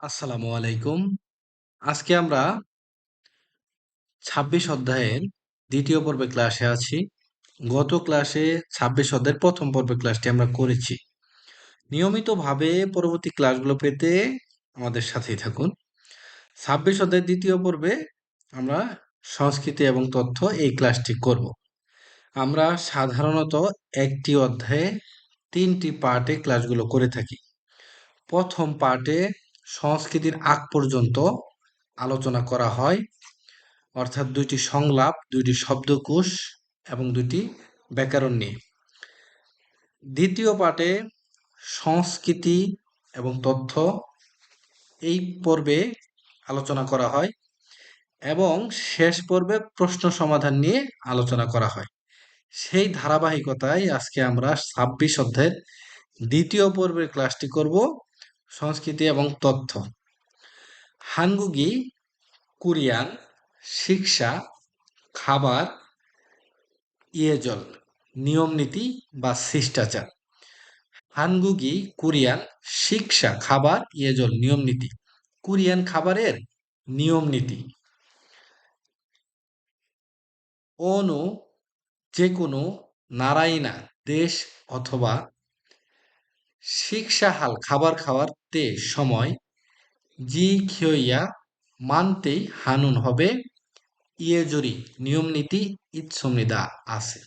আসসালামু আলাইকুম। আজকে আমরা ছাব্বিশ অধ্যায়ের দ্বিতীয় পর্বে ক্লাসে আছি। গত ক্লাসে ছাব্বিশ অধ্যায়ের প্রথম পর্বে ক্লাসটি আমরা করেছি। নিয়মিতভাবে পরবর্তী ক্লাসগুলো পেতে আমাদের সাথেই থাকুন। ছাব্বিশ অধ্যায়ের দ্বিতীয় পর্বে আমরা সংস্কৃতি এবং তথ্য এই ক্লাসটি করব। আমরা সাধারণত একটি অধ্যায়ে তিনটি পার্টে ক্লাসগুলো করে থাকি। প্রথম পার্টে সংস্কৃতির আগ পর্যন্ত আলোচনা করা হয়। অর্থাৎ দুইটি সংলাপ, দুইটি শব্দকোষ এবং দুইটি ব্যাকরণ। নিয়ে দ্বিতীয় পাঠে সংস্কৃতি এবং তথ্য এই পর্বে আলোচনা করা হয় এবং শেষ পর্বে প্রশ্ন সমাধান নিয়ে আলোচনা করা হয়। সেই ধারাবাহিকতায় আজকে আমরা ছাব্বিশ অধ্যায়ের দ্বিতীয় পর্বের ক্লাসটি করব। সংস্কৃতি এবং তথ্য। হানগুগি কোরিয়ান, শিক্ষা, খাবার, ইয়েজল নিয়ম নীতি বা শিষ্টাচার। হানগুগি কোরিয়ান, শিক্ষা, খাবার, ইয়েজল নিয়ম নীতি কোরিয়ান খাবারের নিয়ম নীতি অনু যে কোনো নারায়ণা দেশ অথবা শিক্ষাহাল খাবার খাওয়ার তে সময় জি খিয়া মানতেই হানুন হবে। ইয়েজুরি নিয়ম নীতি ইৎসমিদা আছে।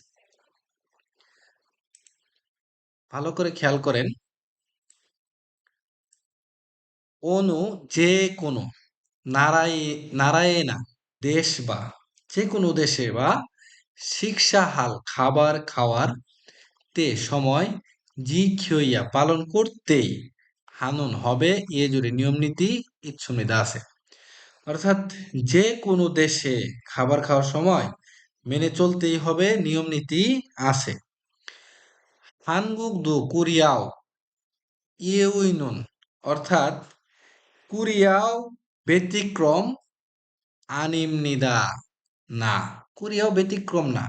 ভালো করে খেয়াল করেন। অনু যে কোনো, নারায় নারায়ণা দেশ বা যে কোনো দেশে বা শিক্ষাহাল খাবার খাওয়ার তে সময় জি খিয়া পালন করতেই হানুন হবে, এ জুড়ে নিয়ম নীতি ইচ্ছুমিদা আছে। অর্থাৎ যে কোনো দেশে খাবার খাওয়ার সময় মেনে চলতেই হবে, নিয়ম নীতি আছে। হানগুক দু কুরিয়াও অর্থাৎ কুরিয়াও ব্যতিক্রম আনিমনিদা না, কুরিয়াও ব্যতিক্রম না।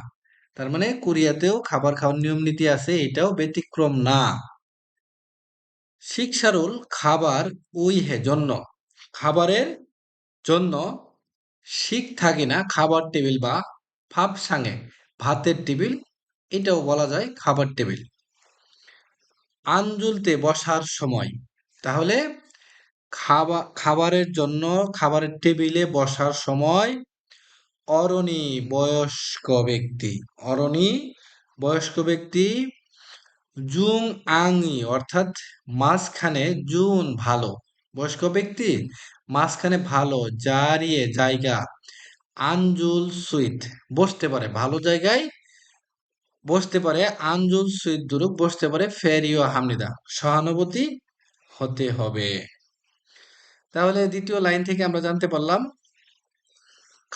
তার মানে কুরিয়াতেও খাবার খাওয়ার নিয়ম নীতি আছে, এটাও ব্যতিক্রম না। শিক্ষারুল খাবার ওই হে, জন্য। খাবারের জন্য শিখ থাকে না খাবার টেবিল বা ফাপ সাঙে। ভাতের টেবিল, এটাও বলা যায় খাবার টেবিল। আঞ্জুলতে বসার সময়। তাহলে খাবার খাবারের জন্য খাবারের টেবিলে বসার সময় অরণি বয়স্ক ব্যক্তি। অরণি বয়স্ক ব্যক্তি জুং আংই অর্থাৎ মাঝখানে জুন ভালো। বয়স্ক ব্যক্তি মাঝখানে ভালো, জারিয়ে জায়গা, আঞ্জুল সুইট। বসতে পারে ভালো জায়গায়, বসতে পারে আঞ্জুল সুইট দুরুক বসতে পারে ফেরিও হামনিদা। সহানুভূতি হতে হবে। তাহলে দ্বিতীয় লাইন থেকে আমরা জানতে পারলাম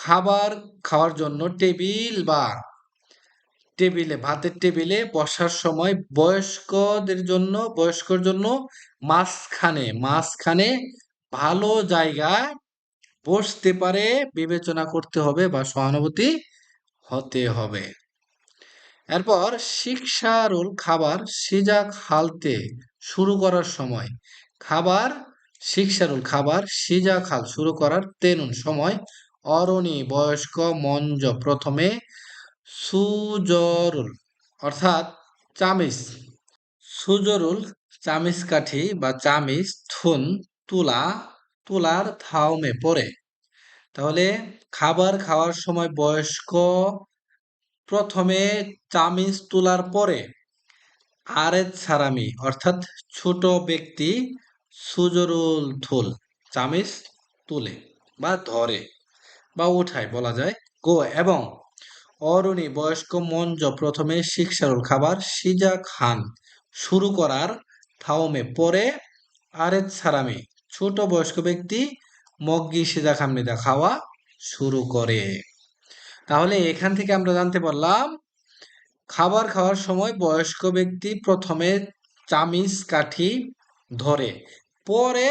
খাবার খাওয়ার জন্য টেবিল বা টেবিলে, ভাতের টেবিলে বসার সময় বয়স্কদের জন্য, বয়স্কর জন্য মাঝখানে মাঝখানে ভালো জায়গায় বসতে পারে, বিবেচনা করতে হবে বা সহানুভূতি হতে হবে। এরপর শিক্ষারুল খাবার সিজা খালতে শুরু করার সময়। খাবার শিক্ষারুল খাবার সিজা খাল শুরু করার তেনুন সময় অরণি বয়স্ক মঞ্জ প্রথমে সুজরুল, অর্থাৎ চামিস সুজরুল চামিস কাঠি বা চামিস থুন, তুলা, তুলার থাউমে পড়ে। তাহলে খাবার খাওয়ার সময় বয়স্ক প্রথমে চামিচ তোলার পরে আরেত সারামি, অর্থাৎ ছোট ব্যক্তি সুজরুল থুল চামিচ তুলে বা ধরে। বা উঠায় বলা যায়। গো এবং অরুণী বয়স্ক মঞ্জ প্রথমে শিক্ষারুল খাবার, সিজা খান শুরু করার থাওমে, পরে আরেত সারামি, ছোট বয়স্ক ব্যক্তি মগ্গি সিজা খামনিদা খাওয়া শুরু করে। তাহলে এখান থেকে আমরা জানতে পারলাম, খাবার খাওয়ার সময় বয়স্ক ব্যক্তি প্রথমে চামিচ, কাঠি ধরে, পরে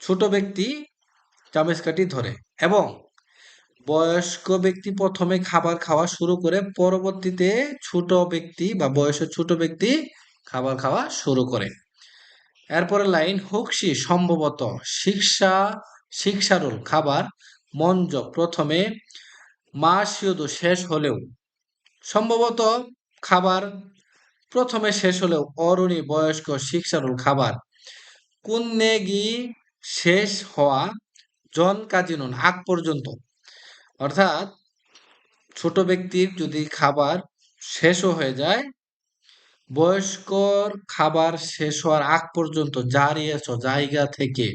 ছোট ব্যক্তি চামিচ, কাঠি ধরে এবং বয়স্ক ব্যক্তি প্রথমে খাবার খাওয়া শুরু করে পরবর্তীতে ছোট ব্যক্তি বা বয়সের ছোট ব্যক্তি খাবার খাওয়া শুরু করে। এরপরে লাইন হুকসি সম্ভবত শিক্ষা, শিক্ষারুল খাবার মঞ্জ প্রথমে মাসিয়দু শেষ হলেও, সম্ভবত খাবার প্রথমে শেষ হলেও অরুণী বয়স্ক শিক্ষারুল খাবার কুন্নেগি শেষ হওয়া জন কাজিনুন আগ পর্যন্ত অর্থাৎ ছোট ব্যক্তির যদি খাবার শেষও হয়ে যায়, বয়স্কর খাবার শেষ হওয়ার আগ পর্যন্ত জারিয়েছ জায়গা থেকে,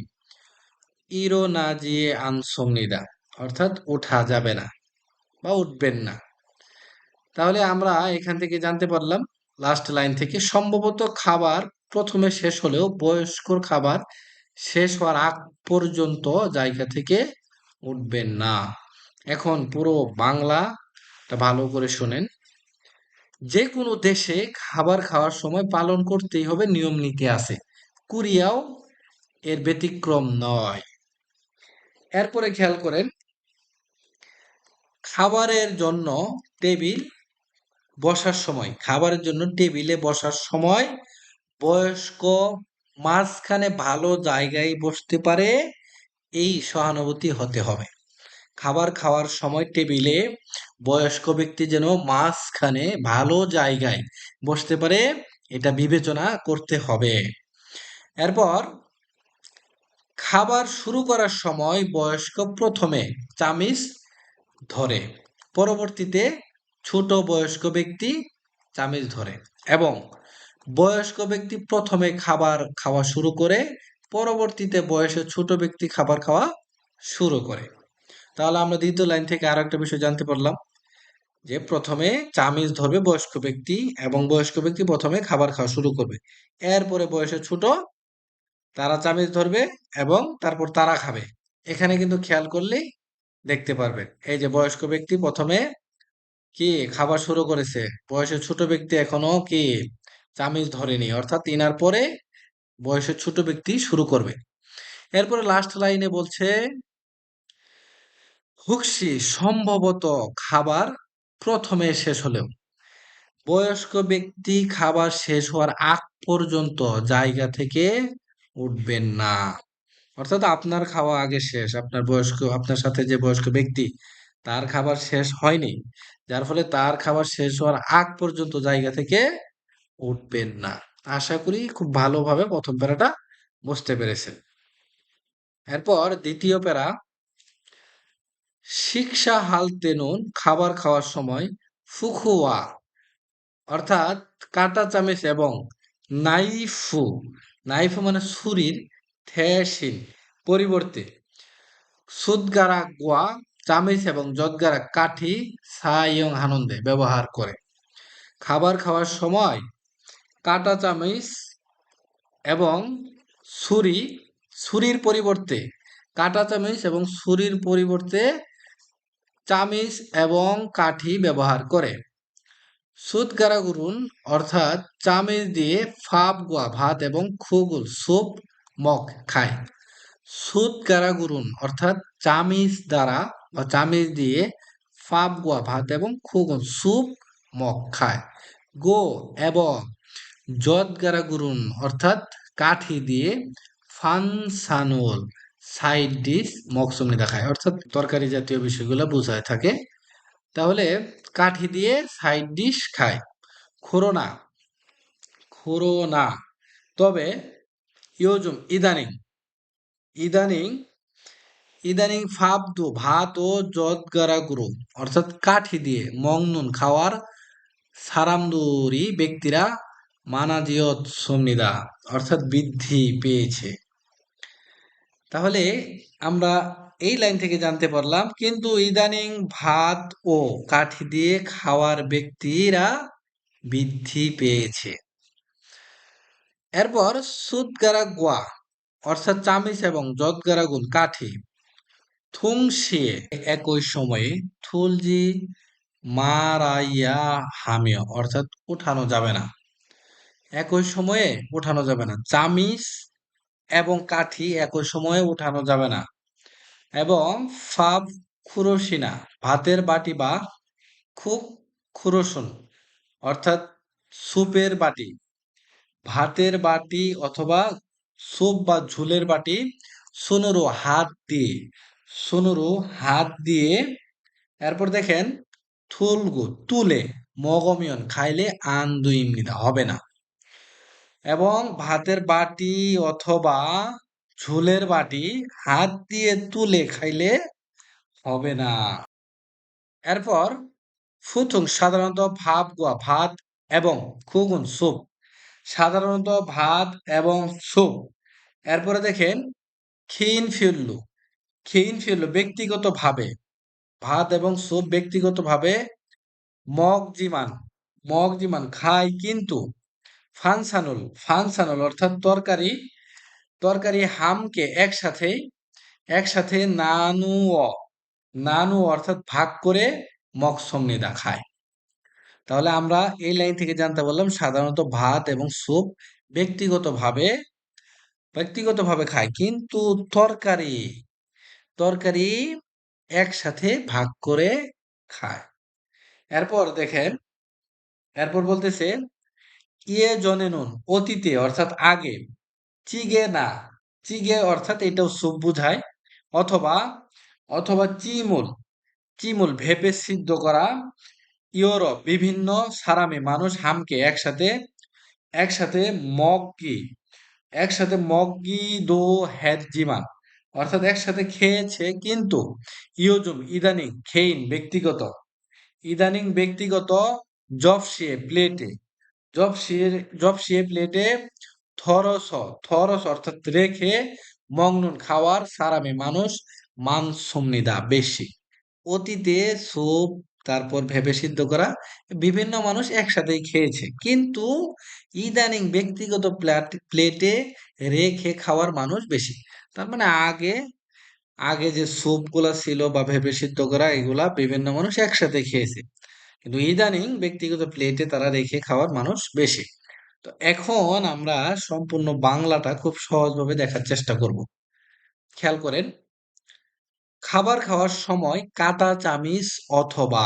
ইরো না জিয়ে আনসংনিদা অর্থাৎ ওঠা যাবে না বা উঠবেন না। তাহলে আমরা এখান থেকে জানতে পারলাম লাস্ট লাইন থেকে সম্ভবত খাবার প্রথমে শেষ হলেও বয়স্কর খাবার শেষ হওয়ার আগ পর্যন্ত জায়গা থেকে উঠবেন না। এখন পুরো বাংলাটা ভালো করে শোনেন। যে কোনো দেশে খাবার খাওয়ার সময় পালন করতেই হবে নিয়ম নীতি আছে। কুরিয়াও এর ব্যতিক্রম নয়। এরপরে খেয়াল করেন, খাবারের জন্য টেবিল বসার সময়, খাবারের জন্য টেবিলে বসার সময় বয়স্ক মাঝখানে ভালো জায়গায় বসতে পারে, এই সহানুভূতি হতে হবে। খাবার খাওয়ার সময় টেবিলে বয়স্ক ব্যক্তি যেন মাঝখানে ভালো জায়গায় বসতে পারে, এটা বিবেচনা করতে হবে। এরপর, খাবার শুরু করার সময় বয়স্ক প্রথমে চামিচ ধরে, পরবর্তীতে ছোট বয়স্ক ব্যক্তি চামিচ ধরে এবং বয়স্ক ব্যক্তি প্রথমে খাবার খাওয়া শুরু করে, পরবর্তীতে বয়সে ছোট ব্যক্তি খাবার খাওয়া শুরু করে। তাহলে আমরা দ্বিতীয় লাইন থেকে আরও একটা বিষয় জানতে পারলাম যে প্রথমে চামিজ ধরবে বয়স্ক ব্যক্তি এবং বয়স্ক ব্যক্তি প্রথমে খাবার খাওয়া শুরু করবে। এরপরে বয়সে ছোট তারা চামিজ ধরবে এবং তারপর তারা খাবে। এখানে কিন্তু খেয়াল করলেই দেখতে পারবেন। এই যে বয়স্ক ব্যক্তি প্রথমে কি খাবার শুরু করেছে? বয়সের ছোট ব্যক্তি এখনও কি চামিজ ধরেনি? অর্থাৎ তিনার পরে বয়সের ছোট ব্যক্তি শুরু করবে। এরপরে লাস্ট লাইনে বলছে হুকসি সম্ভবত খাবার প্রথমে শেষ হলেও। বয়স্ক ব্যক্তি খাবার শেষ হওয়ার আগ পর্যন্ত জায়গা থেকে উঠবেন না। অর্থাৎ আপনার খাওয়া আগে শেষ। আপনার বয়স্ক, আপনার সাথে যে বয়স্ক ব্যক্তি, তার খাবার শেষ হয়নি। যার ফলে তার খাবার শেষ হওয়ার আগ পর্যন্ত জায়গা থেকে উঠবেন না। আশা করি খুব ভালোভাবে প্রথম প্যারাটা বুঝতে পেরেছেন। এরপর দ্বিতীয় প্যারা শিক্ষা হালতে নুন খাবার খাওয়ার সময় ফুখুয়া, অর্থাৎ কাঁটা চামচ এবং নাইফু নাইফু মানে ছুরির থেসিন, পরিবর্তে সুদগারা গোয়া চামিচ এবং যদগারা কাঠি সাইয়ং আনন্দে ব্যবহার করে। খাবার খাওয়ার সময় কাঁটা চামিচ এবং ছুরি, ছুরির পরিবর্তে কাঁটা চামিচ এবং ছুরির পরিবর্তে চামিচ এবং কাঠি ব্যবহার করে। সুদগারাগুরুন অর্থাৎ চামিচ দিয়ে ফাপ, গোয়া, ভাত এবং খুগুল সুপ মগ খায়। সুদগারাগুরুন অর্থাৎ চামিচ দ্বারা বা চামিচ দিয়ে ফাপ, গোয়া, ভাত এবং খুগুল সুপ মগ খায়। গো এবং যদগারাগুরুন অর্থাৎ কাঠি দিয়ে ফানসানুল সাইড ডিশ মকসুমনি দেখায় অর্থাৎ তরকারি জাতীয় বিষয়গুলো বোঝায় থাকে। তাহলে কাঠি দিয়ে সাইড ডিশ খায়। খুরোনা খুরোনা। তবে ইয়োজুম, ইদানিং ইদানিং ইদানিং ফাবদু, ভাত ও জদগারা গুরু অর্থাৎ কাঠি দিয়ে মংনুন খাওয়ার সারামদুরি ব্যক্তিরা মানাজিয়ত সন্নিদা অর্থাৎ বৃদ্ধি পেয়েছে। তাহলে আমরা এই লাইন থেকে জানতে পারলাম, কিন্তু ইদানিং ভাত ও কাঠি দিয়ে খাওয়ার ব্যক্তিরা বৃদ্ধি পেয়েছে। এরপর সুদগারা গোয়া, অর্থাৎ চামিচ এবং যদগারা গুণ কাঠি থুংশিয়ে একই সময়ে থুলজি মারাইয়া হামিয়, অর্থাৎ উঠানো যাবে না। একই সময়ে উঠানো যাবে না। চামিচ এবং কাঠি একই সময়ে উঠানো যাবে না। এবং ফাব খুরসিনা, ভাতের বাটি বা খুব খুরসুন, অর্থাৎ সুপের বাটি, ভাতের বাটি অথবা সুপ বা ঝুলের বাটি, সোনুরু হাত দিয়ে, সোনুরু হাত দিয়ে, এরপর দেখেন, থুলগু, তুলে, মগমিয়ন, খাইলে আন দুই হবে না। এবং ভাতের বাটি অথবা ঝোলের বাটি হাত দিয়ে তুলে খাইলে হবে না। এরপর ফুথুং সাধারণত ভাত গোয়া ভাত এবং খুগুন স্যুপ। সাধারণত ভাত এবং স্যুপ। এরপরে দেখেন খিন ফিরলু। খিন ফিরলু ব্যক্তিগতভাবে। ভাত এবং স্যুপ ব্যক্তিগতভাবে মগ জিমান মগ জিমান খায় কিন্তু ফানসানুল ফানসানুল অর্থাৎ তরকারি তরকারি হামকে একসাথে একসাথে নানু নানু অর্থাৎ ভাগ করে মকসম নিদা খায়। তাহলে আমরা এই লাইন থেকে জানতে পারলাম সাধারণত ভাত এবং স্যুপ ব্যক্তিগতভাবে ব্যক্তিগতভাবে খায়, কিন্তু তরকারি তরকারি একসাথে ভাগ করে খায়। এরপর দেখেন, এরপর বলতেছে ইয়ে জনে নুন, অতীতে, অর্থাৎ আগে। চিগে না। চিগে অর্থাৎ এটাও সুপ বুঝায়। অথবা অথবা চিমুল। চিমুল ভেপে সিদ্ধ করা। ইউরোপ, বিভিন্ন সারামে মানুষ হামকে একসাথে একসাথে মগগি একসাথে মগগি দো হ্যাদ জিমান। অর্থাৎ একসাথে খেয়েছে কিন্তু ইয়োজুম ইদানিং খেইন ব্যক্তিগত। ইদানিং ব্যক্তিগত জবসিয়ে প্লেটে। জবসিয়ে জবসিয়ে প্লেটে থরস থরস অর্থাৎ রেখে মংনুন খাওয়ার সারামে মানুষ মান সুমনিদা বেশি। অতীতে স্যুপ, তারপর ভেবে সিদ্ধ করা বিভিন্ন মানুষ একসাথেই খেয়েছে। কিন্তু ইদানিং ব্যক্তিগত প্লেটে রেখে খাওয়ার মানুষ বেশি। তার মানে আগে আগে যে স্যুপগুলা ছিল বা ভেবে সিদ্ধ করা, এগুলা বিভিন্ন মানুষ একসাথে খেয়েছে। কিন্তু ইদানিং ব্যক্তিগত প্লেটে তারা রেখে খাওয়ার মানুষ বেশি। তো এখন আমরা সম্পূর্ণ বাংলাটা খুব সহজভাবে দেখার চেষ্টা করব। খেয়াল করেন, খাবার খাওয়ার সময় কাঁটা চামিচ অথবা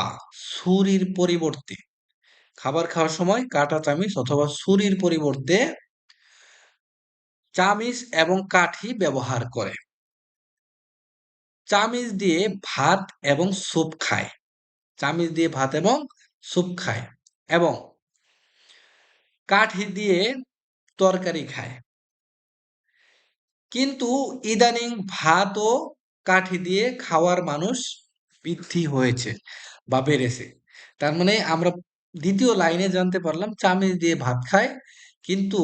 ছুরির পরিবর্তে, খাবার খাওয়ার সময় কাঁটা চামিচ অথবা ছুরির পরিবর্তে চামিচ এবং কাঠি ব্যবহার করে। চামিচ দিয়ে ভাত এবং স্যুপ খায়। চামিচ দিয়ে ভাত এবং স্যুপ খায় এবং কাঠি দিয়ে তরকারি খায়। কিন্তু ইদানিং ভাত ও কাঠি দিয়ে খাওয়ার মানুষ বৃদ্ধি হয়েছে বা বেড়েছে। তার মানে আমরা দ্বিতীয় লাইনে জানতে পারলাম চামিচ দিয়ে ভাত খায়। কিন্তু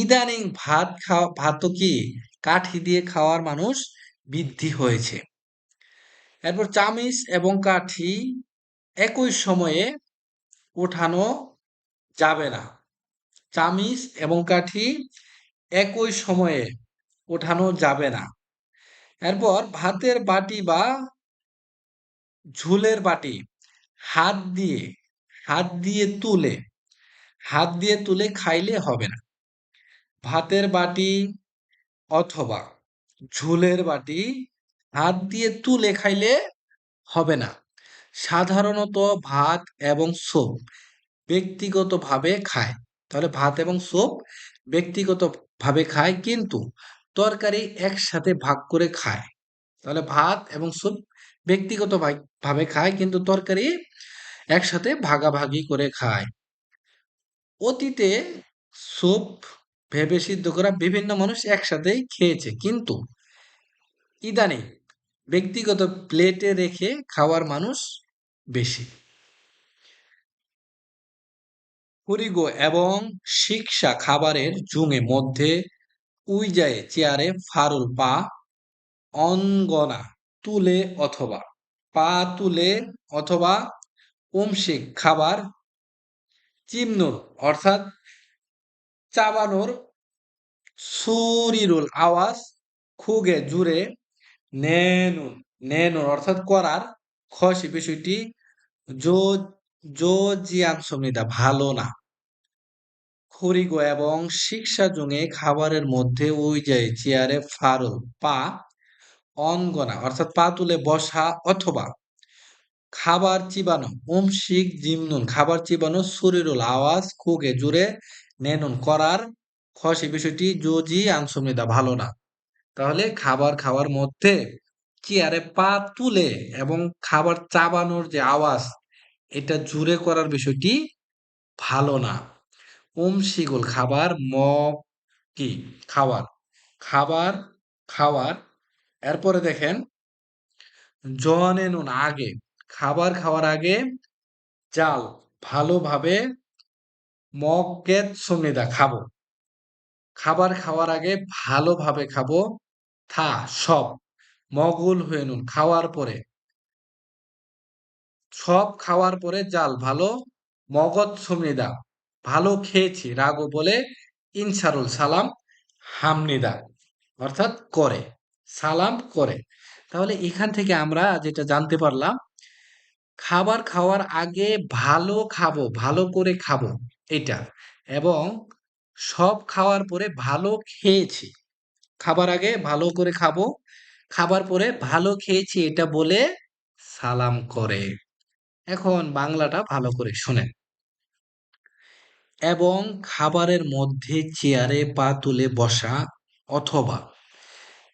ইদানিং ভাত খাওয়া, ভাত কি কাঠি দিয়ে খাওয়ার মানুষ বৃদ্ধি হয়েছে। এরপর চামিচ এবং কাঠি একই সময়ে ওঠানো যাবে না। চামিচ এবং কাঠি একই সময়ে ওঠানো যাবে না। এরপর ভাতের বাটি বা ঝুলের বাটি হাত দিয়ে হাত দিয়ে তুলে, হাত দিয়ে তুলে খাইলে হবে না। ভাতের বাটি অথবা ঝুলের বাটি হাত দিয়ে তুলে খাইলে হবে না। সাধারণত ভাত এবং স্যুপ ব্যক্তিগতভাবে খায়। তাহলে ভাত এবং স্যুপ ব্যক্তিগতভাবে খায় কিন্তু তরকারি একসাথে ভাগ করে খায়। তাহলে ভাত এবং স্যুপ ব্যক্তিগত ভাবে খায় কিন্তু তরকারি একসাথে ভাগাভাগি করে খায়। অতীতে স্যুপ ভেবে সিদ্ধ করা বিভিন্ন মানুষ একসাথেই খেয়েছে কিন্তু ইদানিং ব্যক্তিগত প্লেটে রেখে খাওয়ার মানুষ বেশি। কুরিগো এবং শিক্ষা খাবারের জুঙে মধ্যে উইজায়ে চেয়ারে ফারুল পা, অঙ্গনা তুলে অথবা, পা তুলে অথবা উমশিক খাবার চিমনুর অর্থাৎ চাবানোর সুরিরুল আওয়াজ খুগে জুড়ে নেনুন নেনুন অর্থাৎ করার খসি বিষয়টি জো জো জিয়ান সমিতা ভালো না। খরিগো এবং শিক্ষা জুঙে খাবারের মধ্যে ওই যায় চেয়ারে ফারুল পা অনগনা অর্থাৎ পা তুলে বসা অথবা খাবার চিবানো ওম শিখ জিমনুন, খাবার চিবানো শরীরুল আওয়াজ, খুগে জুড়ে নেনুন করার খসি বিষয়টি জোজি আনসমিদা ভালো না। তাহলে খাবার খাওয়ার মধ্যে চেয়ারে পা তুলে এবং খাবার চাবানোর যে আওয়াজ, এটা জুড়ে করার বিষয়টি ভালো না। ওম শিগুল খাবার ম কি? খাওয়ার খাবার, খাওয়ার। এরপরে দেখেন জনে নুন, আগে। খাবার খাওয়ার আগে চাল ভালোভাবে মগেত সমিদা খাব। খাবার খাওয়ার আগে ভালোভাবে খাব। থা, সব। মগুল হয়ে নুন, খাওয়ার পরে। সব খাওয়ার পরে জাল, ভালো মগজ সমিদা ভালো খেয়েছি, রাগো বলে ইনসারুল সালাম হামনিদা, অর্থাৎ করে, সালাম করে। তাহলে এখান থেকে আমরা যেটা জানতে পারলাম, খাবার খাওয়ার আগে ভালো খাব, ভালো করে খাব, এটা। এবং সব খাওয়ার পরে ভালো খেয়েছি, খাবার আগে ভালো করে খাব খাবার পরে ভালো খেয়েছি এটা বলে সালাম করে। এখন বাংলাটা ভালো করে শুনেন। এবং খাবারের মধ্যে চেয়ারে পা তুলে বসা অথবা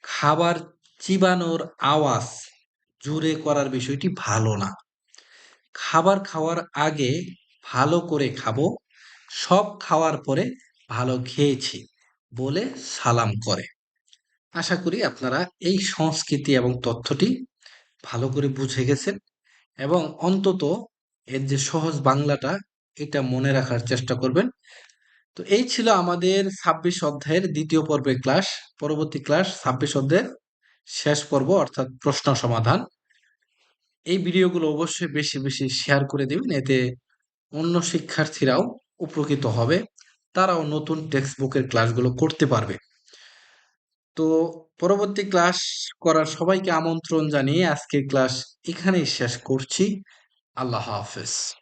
খাবার চিবানোর আওয়াজ জুড়ে করার বিষয়টি ভালো না। খাবার খাওয়ার আগে ভালো করে খাব, সব খাওয়ার পরে ভালো খেয়েছি বলে সালাম করে। আশা করি আপনারা এই সংস্কৃতি এবং তথ্যটি ভালো করে বুঝে গেছেন এবং অন্তত এর যে সহজ বাংলাটা, এটা মনে রাখার চেষ্টা করবেন। তো এই ছিল আমাদের ছাব্বিশ অধ্যায়ের দ্বিতীয় পর্বের ক্লাস, পরবর্তী ক্লাস ছাব্বিশ অধ্যায়ের শেষ পর্ব, অর্থাৎ প্রশ্ন সমাধান। এই ভিডিওগুলো অবশ্যই বেশি বেশি শেয়ার করে দেবেন, এতে অন্য শিক্ষার্থীরাও উপকৃত হবে, তারাও নতুন টেক্সট বুকের ক্লাসগুলো করতে পারবে। তো পরবর্তী ক্লাস করার সবাইকে আমন্ত্রণ জানিয়ে আজকের ক্লাস এখানেই শেষ করছি। আল্লাহ হাফেজ।